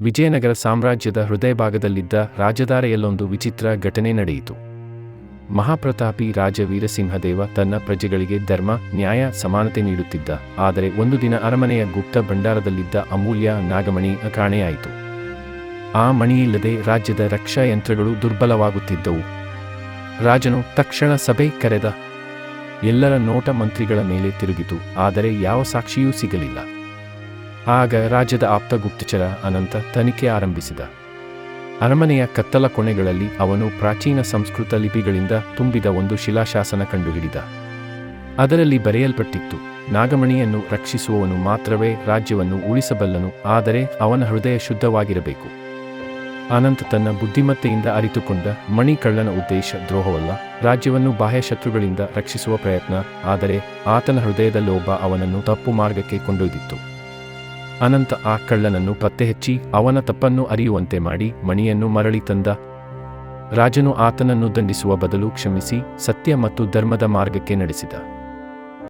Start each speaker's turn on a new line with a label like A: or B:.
A: ವಿಜಯನಗರ ಸಾಮ್ರಾಜ್ಯದ ಹೃದಯಭಾಗದಲ್ಲಿದ್ದ ರಾಜಧಾರೆಯಲ್ಲೊಂದು ವಿಚಿತ್ರ ಘಟನೆ ನಡೆಯಿತು. ಮಹಾಪ್ರತಾಪಿ ರಾಜ ವೀರಸಿಂಹದೇವ ತನ್ನ ಪ್ರಜೆಗಳಿಗೆ ಧರ್ಮ, ನ್ಯಾಯ, ಸಮಾನತೆ ನೀಡುತ್ತಿದ್ದ. ಆದರೆ ಒಂದು ದಿನ ಅರಮನೆಯ ಗುಪ್ತ ಭಂಡಾರದಲ್ಲಿದ್ದ ಅಮೂಲ್ಯ ನಾಗಮಣಿ ಕಾಣೆಯಾಯಿತು. ಆ ಮಣಿಯಿಲ್ಲದೆ ರಾಜ್ಯದ ರಕ್ಷಾ ಯಂತ್ರಗಳು ದುರ್ಬಲವಾಗುತ್ತಿದ್ದವು. ರಾಜನು ತಕ್ಷಣ ಸಭೆ ಕರೆದ. ಎಲ್ಲರ ನೋಟ ಮಂತ್ರಿಗಳ ಮೇಲೆ ತಿರುಗಿತು. ಆದರೆ ಯಾವ ಸಾಕ್ಷಿಯೂ ಸಿಗಲಿಲ್ಲ. ಆಗ ರಾಜ್ಯದ ಆಪ್ತ ಗುಪ್ತಚರ ಅನಂತ ತನಿಖೆ ಆರಂಭಿಸಿದ. ಅರಮನೆಯ ಕತ್ತಲ ಕೊನೆಗಳಲ್ಲಿ ಅವನು ಪ್ರಾಚೀನ ಸಂಸ್ಕೃತ ಲಿಪಿಗಳಿಂದ ತುಂಬಿದ ಒಂದು ಶಿಲಾಶಾಸನ ಕಂಡುಹಿಡಿದ. ಅದರಲ್ಲಿ ಬರೆಯಲ್ಪಟ್ಟಿತ್ತು, ನಾಗಮಣಿಯನ್ನು ರಕ್ಷಿಸುವವನು ಮಾತ್ರವೇ ರಾಜ್ಯವನ್ನು ಉಳಿಸಬಲ್ಲನು, ಆದರೆ ಅವನ ಹೃದಯ ಶುದ್ಧವಾಗಿರಬೇಕು. ಅನಂತ ತನ್ನ ಬುದ್ಧಿಮತ್ತೆಯಿಂದ ಅರಿತುಕೊಂಡ ಮಣಿಕಳ್ಳನ ಉದ್ದೇಶ ದ್ರೋಹವಲ್ಲ, ರಾಜ್ಯವನ್ನು ಬಾಹ್ಯ ಶತ್ರುಗಳಿಂದ ರಕ್ಷಿಸುವ ಪ್ರಯತ್ನ, ಆದರೆ ಆತನ ಹೃದಯದ ಲೋಭ ಅವನನ್ನು ತಪ್ಪು ಮಾರ್ಗಕ್ಕೆ ಕೊಂಡೊಯ್ದಿತ್ತು. ಅನಂತ ಆ ಕಳ್ಳನನ್ನು ಪತ್ತೆಹಚ್ಚಿ ಅವನ ತಪ್ಪನ್ನು ಅರಿಯುವಂತೆ ಮಾಡಿ ಮಣಿಯನ್ನು ಮರಳಿ ತಂದ. ರಾಜನು ಆತನನ್ನು ದಂಡಿಸುವ ಬದಲು ಕ್ಷಮಿಸಿ ಸತ್ಯ ಮತ್ತು ಧರ್ಮದ ಮಾರ್ಗಕ್ಕೆ ನಡೆಸಿದ.